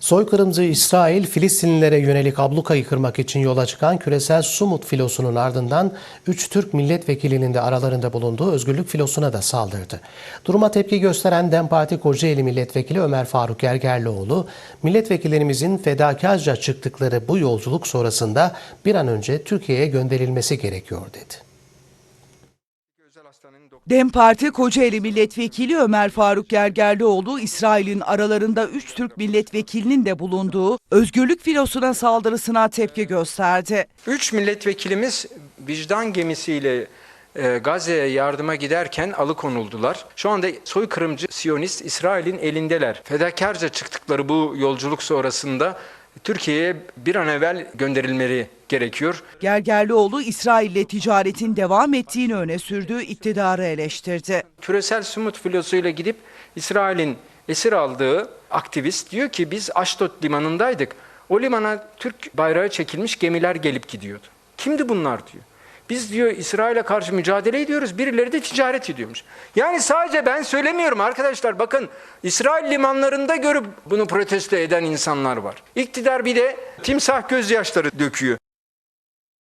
Soykırımcı İsrail, Filistinlilere yönelik ablukayı kırmak için yola çıkan küresel Sumut filosunun ardından 3 Türk milletvekilinin de aralarında bulunduğu özgürlük filosuna da saldırdı. Duruma tepki gösteren DEM Parti Kocaeli Milletvekili Ömer Faruk Gergerlioğlu, milletvekillerimizin fedakarca çıktıkları bu yolculuk sonrasında bir an önce Türkiye'ye gönderilmesi gerekiyor dedi. DEM Parti Kocaeli Milletvekili Ömer Faruk Gergerlioğlu, İsrail'in aralarında 3 Türk milletvekilinin de bulunduğu özgürlük filosuna saldırısına tepki gösterdi. Üç milletvekilimiz vicdan gemisiyle e, Gazze'ye yardıma giderken alıkonuldular. Şu anda soykırımcı Siyonist İsrail'in elindeler. Fedakarca çıktıkları bu yolculuk sonrasında Türkiye'ye bir an evvel gönderilmeleri gerekiyor. Gergerlioğlu, İsrail'le ticaretin devam ettiğini öne sürdüğü iktidarı eleştirdi. Küresel Sumut filosuyla gidip İsrail'in esir aldığı aktivist diyor ki biz Aşdod limanındaydık. O limana Türk bayrağı çekilmiş gemiler gelip gidiyordu. Kimdi bunlar diyor. Biz diyor İsrail'e karşı mücadele ediyoruz. Birileri de ticaret ediyormuş. Yani sadece ben söylemiyorum arkadaşlar. Bakın İsrail limanlarında görüp bunu protesto eden insanlar var. İktidar bir de timsah gözyaşları döküyor.